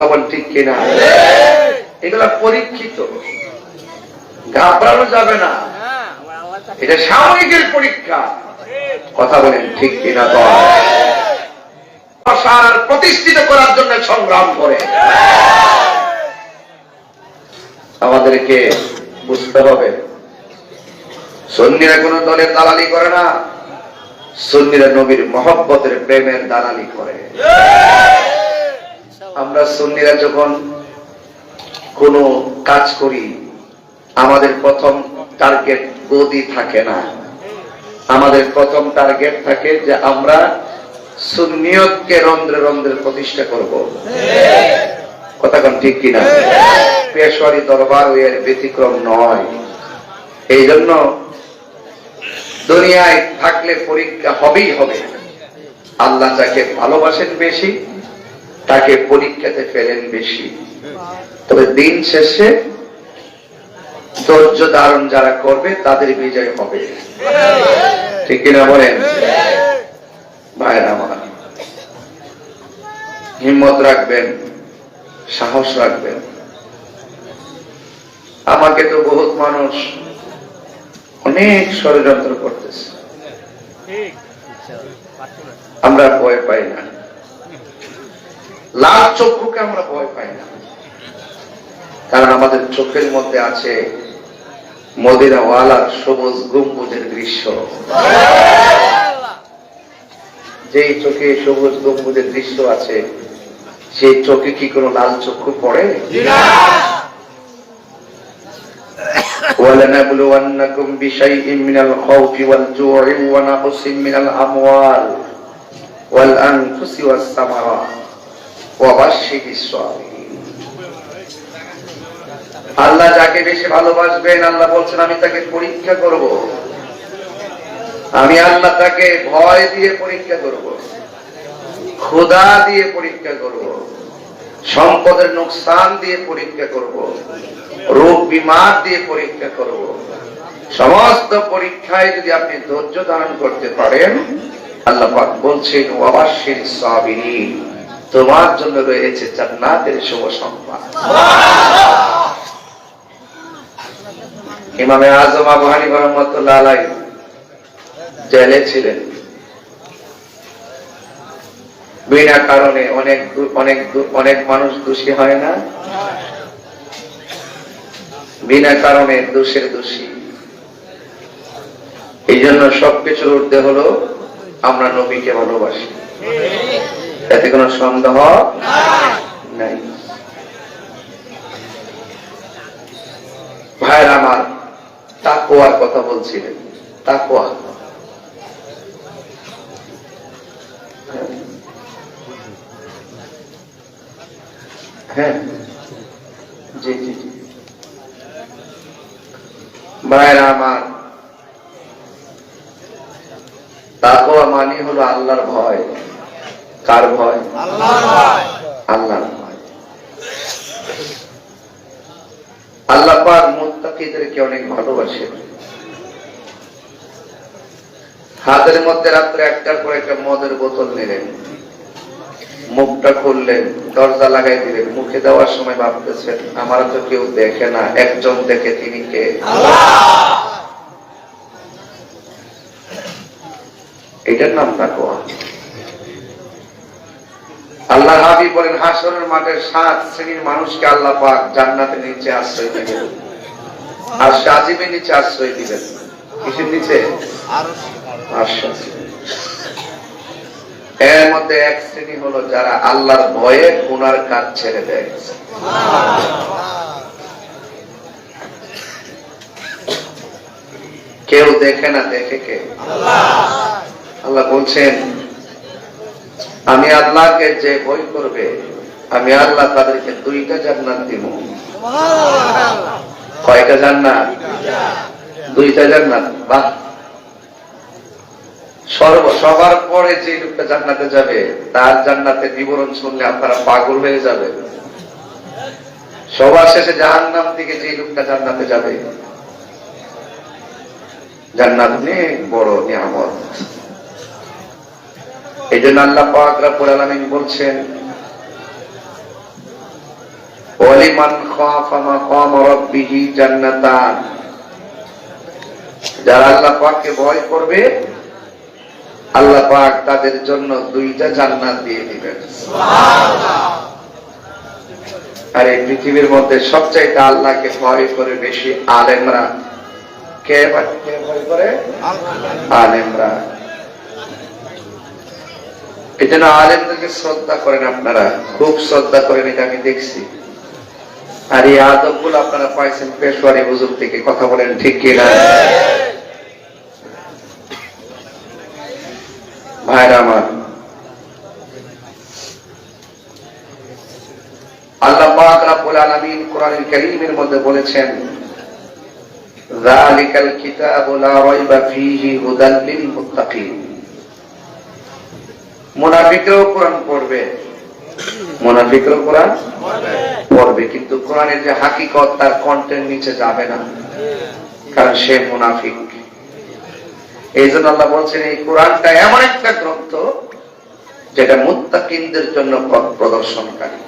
বল ঠিক কিনা? এগুলা পরীক্ষিত। ঘাবড়ানো যাবে না। এটা সাময়িকের পরীক্ষা। কথা বলেন ঠিক কিনা আর প্রতিষ্ঠিত করার জন্য সংগ্রাম করে। আমাদেরকে বুঝতে হবে। সন্নিরা কোন দলের দালালি করে না। সন্নিরা নবীর মহব্বতের প্রেমের দালালি করে। আমরা সন্নিরা যখন কোন কাজ করি আমাদের প্রথম টার্গেট গদি থাকে না। আমাদের প্রথম টার্গেট থাকে যে আমরা সুন্নিয়তকে রন্ধ্রে রন্ধ্রে প্রতিষ্ঠা করব। কথা কোন ঠিক কিনা? পেশোয়ারি দরবার এর ব্যতিক্রম নয়। এই জন্য দুনিয়ায় থাকলে পরীক্ষা হবেই হবে। আল্লাহ যাকে ভালোবাসেন বেশি তাকে পরীক্ষাতে ফেলেন বেশি। তবে দিন শেষে ধৈর্য ধারণ যারা করবে, তাদের বিজয় হবে। ঠিক কিনা বলেন? ভাইয়ের হিম্মত রাখবেন, সাহস রাখবেন। আমাকে তো বহুত মানুষ অনেক ষড়যন্ত্র করতেছে। আমরা ভয় পাই না। লাল চক্ষুকে আমরা ভয় পাই না কারণ আমাদের চোখের মধ্যে আছে মদিনা ওয়ালার সবুজ গম্বুজের দৃশ্য যেই চোখে সবুজ গম্বুজের দৃশ্য আছে সেই চোখে কি কোনো লাল চক্ষু পড়ে ولنبلونكم بشيء من الخوف والجوع ونقص من الأموال والأنفس والثمرات وبشر الصابرين আল্লাহ যাকে বেশি ভালোবাসবেন, আল্লাহ বলছেন, আমি তাকে পরীক্ষা করব। আমি আল্লাহ তাকে ভয় দিয়ে পরীক্ষা করব। ক্ষুধা দিয়ে পরীক্ষা করব। সম্পদের নোকসান দিয়ে পরীক্ষা করব। রোগ বিমার দিয়ে পরীক্ষা করব। সমস্ত পরীক্ষায় যদি আপনি ধৈর্য ধারণ করতে পারেন, আল্লাহ বলছেন ওয়াবাশির সাবিরিন তোমার জন্য রয়েছে জান্নাতের শুভ সংবাদ। ইমামে আজম আবু হানিফা আলাই জেলে ছিলেন। বিনা কারণে অনেক অনেক অনেক মানুষ দোষী হয় না। বিনা কারণে দোষের দোষী। এই জন্য সবকিছুর ঊর্ধ্বে হলো আমরা নবীকে ভালোবাসি। এতে কোনো সন্দেহ নাই। ভাইয়ের আমার তাকোয়ার কথা বলছিলেন। তাকোয়া হ্যাঁ। জি জি জি। ভাইয়েরা আমার তাকোয়া মানে হলো আল্লাহর ভয়। কার ভয়? আল্লাহর ভয়। আল্লাহ পাক মুত্তাকিদেরকে অনেক ভালোবাসেন হাতের মধ্যে রাত্রে একটার পর একটা মদের বোতল নিলেন। মুখটা খুললেন দরজা লাগাই দিলেন। মুখে দেওয়ার সময় ভাবতেছেন আমার তো কেউ দেখে না একজন দেখে তিনি কে? এটার নাম তাকওয়া। আল্লাহ হাবি বলেন, হাসরের মাঠের সাত শ্রেণির মানুষকে আল্লাহ পাক জান্নাতের নিচে আশ্রয় দিবেন। আর সাজিমের নিচে আশ্রয় দিবেন। কিসের নিচে? এর মধ্যে এক শ্রেণি হলো যারা আল্লাহর ভয়ে গুনার কাজ ছেড়ে দেয়। কেউ দেখে না, দেখে কে? আল্লাহ বলছেন আমি আল্লাহকে যে বই করবে আমি আল্লাহ তাদেরকে দুইটা জান্নাত দিব। কয়টা জান্নাত? দুইটা জান্নাত বাহ। সর্ব সবার পরে যে লোকটা জান্নাতে যাবে তার জান্নাতের বিবরণ শুনলে আপনারা পাগল হয়ে যাবে সবার শেষে জাহান নাম থেকে যে লোকটা জান্নাতে যাবে জান্নাত অনেক বড় নিয়ামত। এই জন্য আল্লাহ পাক রাব্বুল আলামিন বলছেন জান্নাতান। যারা আল্লাহ পাককে ভয় করবে আল্লাহ পাক তাদের জন্য দুইটা জান্নাত দিয়ে দিবেন। আর এই পৃথিবীর মধ্যে সবচাইতে আল্লাহকে ভয় করে বেশি আলেমরা। কে ভয় করে? আলেমরা। এই জন্য আলেমদেরকে শ্রদ্ধা করেন আপনারা, খুব শ্রদ্ধা করেন, এটা আমি দেখছি। আর এই আদবগুলো আপনারা পাইছেন পেশোয়ারি হুজুর থেকে, কথা বলেন ঠিক কিনা? ভাইরা আমার, আল্লাহ রাব্বুল আলামিন কোরআনুল কারীমের মধ্যে বলেছেন, যালিকাল কিতাবু লা রাইবা ফীহি হুদাল লিল মুত্তাকিন। মুনাফিকরাও কোরআন পড়বে। মুনাফিকরাও কোরআন পড়বে, কিন্তু কোরআনের যে হাকিকত, তার কন্টেন্ট নিচে যাবে না। কারণ সে মুনাফিক। এই জন্য আল্লাহ বলছেন, এই কোরআনটা এমন একটা গ্রন্থ যেটা মুত্তাকিনদের জন্য পথ প্রদর্শনকারী।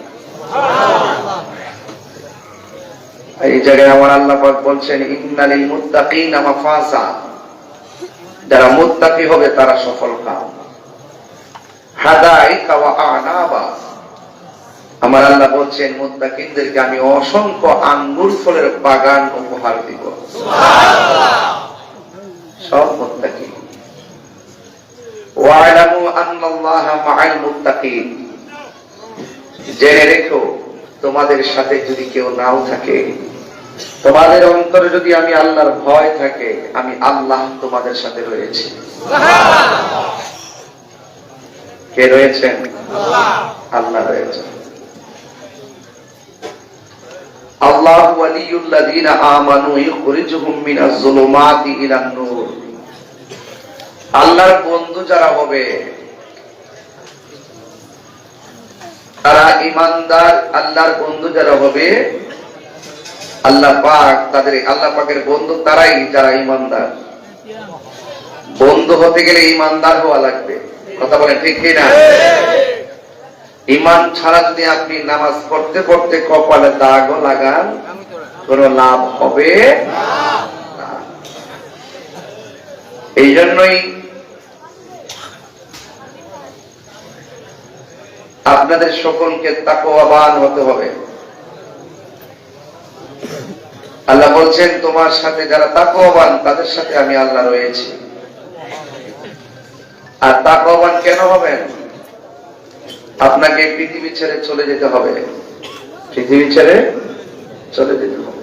এই জায়গায় আমার আল্লাহ পাক বলছেন, ইন্নালিল মুত্তাকিনা মাফাজা যারা মুত্তাকি হবে, তারা সফল কাম। আনাবা। আমার আল্লাহ বলছেন মুত্তাকিনদেরকে আমি অসংখ্য আঙ্গুর ফলের বাগান উপহার দিব। সব মুত্তাকি ওয়ালামু আন্নাল্লাহা মাআল মুত্তাকিন। জেনে রেখো তোমাদের সাথে যদি কেউ নাও থাকে তোমাদের অন্তরে যদি আমি আল্লাহর ভয় থাকে আমি আল্লাহ তোমাদের সাথে রয়েছি। কে রয়েছেন? আল্লাহ রয়েছেন। আল্লাহ ওয়ালিউল্লাযীনা আমানু ইখরিজুহুম মিনাজ যুলুমাতি ইলান নূর। আল্লাহর বন্ধু যারা হবে, তারা ইমানদার আল্লাহর বন্ধু যারা হবে, আল্লাহ পাক তাদের, আল্লাহ পাকের বন্ধু তারাই যারা ইমানদার বন্ধু হতে গেলে ইমানদার হওয়া লাগবে। কথা বলেন ঠিক কি না? ইমান ছাড়া যদি আপনি নামাজ পড়তে পড়তে কপালে দাগও লাগান, কোনো লাভ হবে এই জন্যই আপনাদের সকলকে তাকওয়াবান হতে হবে। আল্লাহ বলছেন, তোমার সাথে যারা তাকওয়াবান, তাদের সাথে আমি আল্লাহ রয়েছি। আর তাকওয়াবান কেন হবেন? আপনাকে পৃথিবী ছেড়ে চলে যেতে হবে। পৃথিবী ছেড়ে চলে যেতে হবে।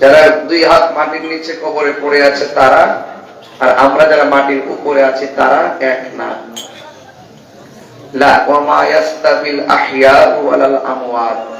যারা দুই হাত মাটির নিচে কবরে পড়ে আছে তারা, আর আমরা যারা মাটির উপরে আছি তারা এক না। লা, ওয়া মা ইয়াস্তাবিল আহইয়া ওয়ালাল আমওয়াত।